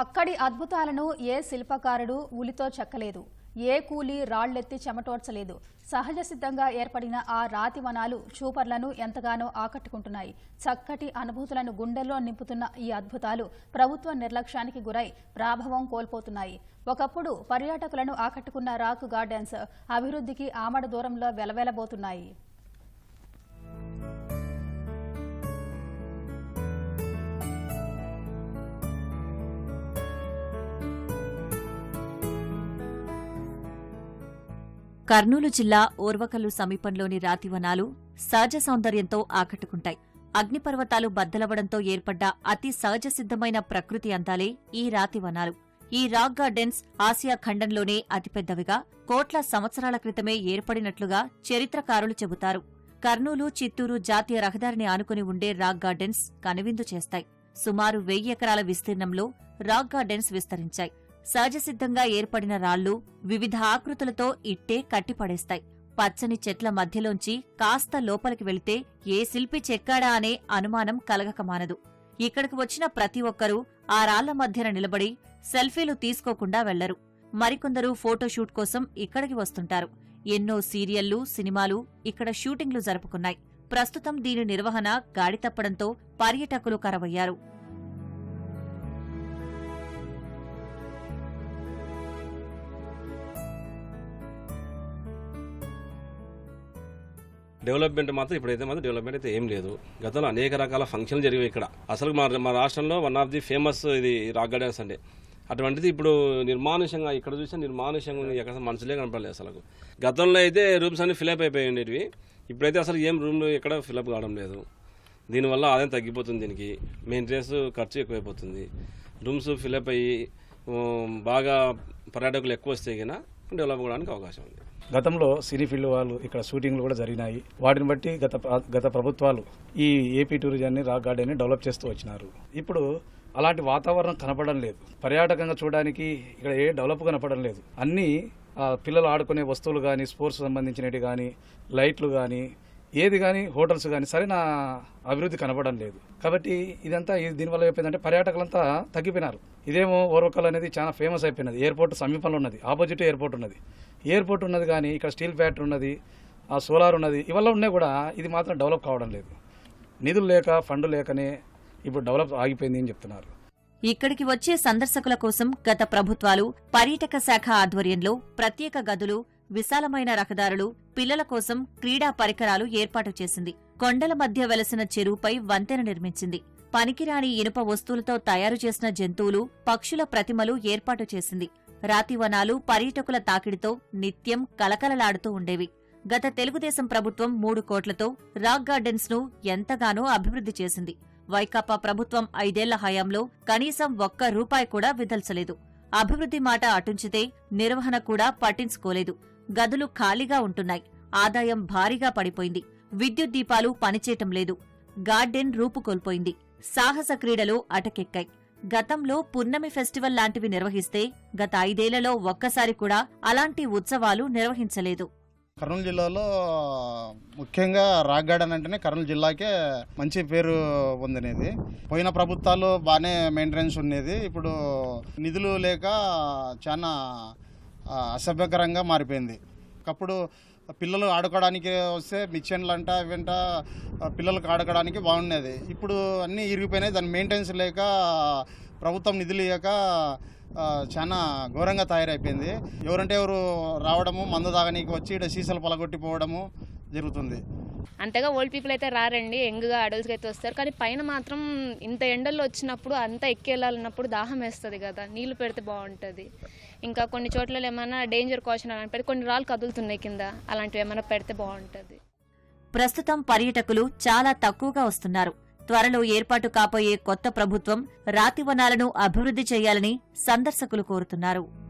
అక్కడి అద్భుతాలను ఏ శిల్పకారుడు ఉలితో చెక్కలేదు. ఏ కూలి రాళ్ళెత్తి చెమటోడ్చలేదు. సహజ సిద్ధంగా ఏర్పడిన ఆ రాతి వనాలు చూపర్లను ఎంతగానో ఆకట్టుకుంటున్నాయి. చక్కటి అనుభూతులను గుండెల్లో నింపుతున్న ఈ అద్భుతాలు ప్రభుత్వ నిర్లక్ష్యానికి గురై ప్రాభవం కోల్పోతున్నాయి. ఒకప్పుడు పర్యాటకులను ఆకట్టుకున్న రాక్ గార్డెన్స్ అభివృద్ధికి ఆమడ దూరంలో వెలవెలబోతున్నాయి. కర్నూలు జిల్లా ఓర్వకల్లు సమీపంలోని రాతివనాలు సహజ సౌందర్యంతో ఆకట్టుకుంటాయి. అగ్నిపర్వతాలు బద్దలవడంతో ఏర్పడ్డ అతి సహజ సిద్ధమైన ప్రకృతి అందాలే ఈ రాతివనాలు ఈ రాక్ గార్డెన్స్ ఆసియా ఖండంలోనే అతిపెద్దవిగా కోట్ల సంవత్సరాల క్రితమే ఏర్పడినట్లుగా చరిత్రకారులు చెబుతారు. కర్నూలు చిత్తూరు జాతీయ రహదారిని ఆనుకుని ఉండే రాక్ గార్డెన్స్ కనువిందు చేస్తాయి. సుమారు వెయ్యి ఎకరాల విస్తీర్ణంలో రాక్ గార్డెన్స్ విస్తరించాయి. సహజసిద్ధంగా ఏర్పడిన రాళ్ళు వివిధ ఆకృతులతో ఇట్టే కట్టిపడేస్తాయి. పచ్చని చెట్ల మధ్యలోంచి కాస్త లోపలికి వెళితే ఏ శిల్పి చెక్కాడా అనే అనుమానం కలగకమానదు ఇక్కడికి వచ్చిన ప్రతి ఒక్కరూ ఆ రాళ్ళ మధ్యన నిలబడి సెల్ఫీలు తీసుకోకుండా వెళ్ళరు. మరికొందరు ఫోటోషూట్ కోసం ఇక్కడికి వస్తుంటారు. ఎన్నో సీరియళ్ళు సినిమాలు ఇక్కడ షూటింగ్లు జరుపుకున్నాయి. ప్రస్తుతం దీని నిర్వహణ గాడి తప్పడంతో పర్యటకులు కరవయ్యారు. డెవలప్మెంట్ మాత్రం ఇప్పుడైతే మాత్రం డెవలప్మెంట్ అయితే ఏం లేదు. గతంలో అనేక రకాల ఫంక్షన్లు జరిగాయి ఇక్కడ. అసలు మా మా రాష్ట్రంలో వన్ ఆఫ్ ది ఫేమస్ ఇది రాక్ గార్డెన్స్ అండి అటువంటిది ఇప్పుడు నిర్మానుషంగా ఇక్కడ చూస్తే నిర్మానుషంగా ఉంది ఎక్కడ మనుషులే కనపడలేదు అసలు గతంలో అయితే రూమ్స్ అన్ని ఫిలప్ అయిపోయి ఉండేవి ఇప్పుడైతే అసలు ఏం రూమ్లు ఎక్కడ ఫిలప్ కావడం లేదు. దీనివల్ల ఆదాయం తగ్గిపోతుంది దీనికి. మెయింటెనెన్స్ ఖర్చు ఎక్కువైపోతుంది. రూమ్స్ ఫిలప్ అయ్యి బాగా పర్యాటకులు ఎక్కువ వస్తే కన్నా డెవలప్ అవడానికి అవకాశం ఉంది. గతంలో సినీ ఫీల్డ్ వాళ్ళు ఇక్కడ షూటింగ్లు కూడా జరిగినాయి. వాటిని బట్టి గత గత ప్రభుత్వాలు ఈ ఏపీ టూరిజాన్ని రాక్ గార్డెన్ని డెవలప్ చేస్తూ వచ్చినారు. ఇప్పుడు అలాంటి వాతావరణం కనపడడం లేదు. పర్యాటకంగా చూడడానికి ఇక్కడ ఏ డెవలప్ కనపడడం లేదు. అన్నీ ఆ, పిల్లలు ఆడుకునే వస్తువులు కానీ స్పోర్ట్స్ సంబంధించినవి కానీ లైట్లు కానీ ఏది కానీ హోటల్స్ కానీ సరైన అభివృద్ధి కనపడడం లేదు. కాబట్టి ఇదంతా ఇది దీనివల్ల అయిపోయిందంటే పర్యాటకులంతా తగ్గిపోయినారు. ఇదేమో ఓర్వకల్ అనేది చాలా ఫేమస్ అయిపోయినది. ఎయిర్పోర్ట్ సమీపంలో ఉన్నది. ఆపోజిట్ ఎయిర్పోర్ట్ ఉన్నది. ఎయిర్పోర్ట్ ఉన్నది కానీ ఇక్కడ స్టీల్ ఫ్యాక్టరీ ఉన్నది ఆ సోలార్ ఉన్నది ఇవల్ల ఉన్నాయి కూడా ఇది మాత్రం డెవలప్ కావడం లేదు. నిధులు లేక ఫండ్ లేకనే ఇప్పుడు డెవలప్ ఆగిపోయింది అని చెప్తున్నారు. ఇక్కడికి వచ్చే సందర్శకుల కోసం గత ప్రభుత్వాలు పర్యాటక శాఖ ఆధ్వర్యంలో ప్రత్యేక గదులు విశాలమైన రహదారులు పిల్లల కోసం క్రీడా పరికరాలు ఏర్పాటు చేసింది. కొండల మధ్య వెలసిన చెరువుపై వంతెన నిర్మించింది. పనికిరాని ఇనుప వస్తువులతో తయారు చేసిన జంతువులు పక్షుల ప్రతిమలు ఏర్పాటు చేసింది. రాతివనాలు పర్యాటకుల తాకిడితో నిత్యం కలకలలాడుతూ ఉండేవి. గత తెలుగుదేశం ప్రభుత్వం మూడు కోట్లతో రాక్ గార్డెన్స్ను ఎంతగానో అభివృద్ధి చేసింది. వైకాపా ప్రభుత్వం ఐదేళ్ళ హయాంలో కనీసం ఒక్క రూపాయి కూడా విదల్చలేదు అభివృద్ధి మాట అటుంచితే నిర్వహణ కూడా పట్టించుకోలేదు. గదులు ఖాళీగా ఉంటున్నాయి. ఆదాయం భారీగా పడిపోయింది. విద్యుత్ దీపాలు పనిచేయటం లేదు. గార్డెన్ రూపుకోల్పోయింది సాహస క్రీడలు అటకెక్కాయి. గతంలో పున్నమి ఫెస్టివల్ లాంటివి నిర్వహిస్తే గత ఐదేళ్ళలో ఒక్కసారి కూడా అలాంటి ఉత్సవాలు నిర్వహించలేదు. కర్నూలు జిల్లాలో ముఖ్యంగా రాక్ గార్డెన్ అంటేనే కర్నూలు జిల్లాకే మంచి పేరు పొందినది. పోయిన ప్రభుత్వాలు బాగానే మెయింటెనెన్స్ ఉండేది. ఇప్పుడు నిధులు లేక చాలా అసభ్యకరంగా మారిపోయింది. ఒకప్పుడు పిల్లలు ఆడుకోవడానికి వస్తే మిక్చన్లు అంట ఇవంట పిల్లలకు ఆడుకోవడానికి బాగుండేది. ఇప్పుడు అన్నీ ఇరిగిపోయినాయి. దాని మెయింటెనెన్స్ లేక ప్రభుత్వం నిధులు ఇవ్వక చాలా ఘోరంగా తయారైపోయింది. ఎవరంటే ఎవరు రావడము మందు తాగనీకి వచ్చి ఇక్కడ సీసాలు పలగొట్టిపోవడము జరుగుతుంది. అంతగా ఓల్డ్ పీపుల్ అయితే రారండి యంగ్గా అడల్ట్స్కి అయితే వస్తారు. కానీ పైన మాత్రం ఇంత ఎండల్లో వచ్చినప్పుడు అంతా ఎక్కి దాహం వేస్తుంది కదా. నీళ్ళు పెడితే బాగుంటుంది. ఇంకా కొన్ని చోట్ల ఏమైనా డేంజర్ కాషన్ అలాంటి పెడితే కొన్ని రాళ్ళు కదులుతున్నాయి కింద. అలాంటివి ఏమైనా పెడితే బాగుంటుంది. ప్రస్తుతం పర్యాటకులు చాలా తక్కువగా వస్తున్నారు. త్వరలో ఏర్పాటు కాబోయే కొత్త ప్రభుత్వం రాతివనాలను అభివృద్ధి చేయాలని సందర్శకులు కోరుతున్నారు.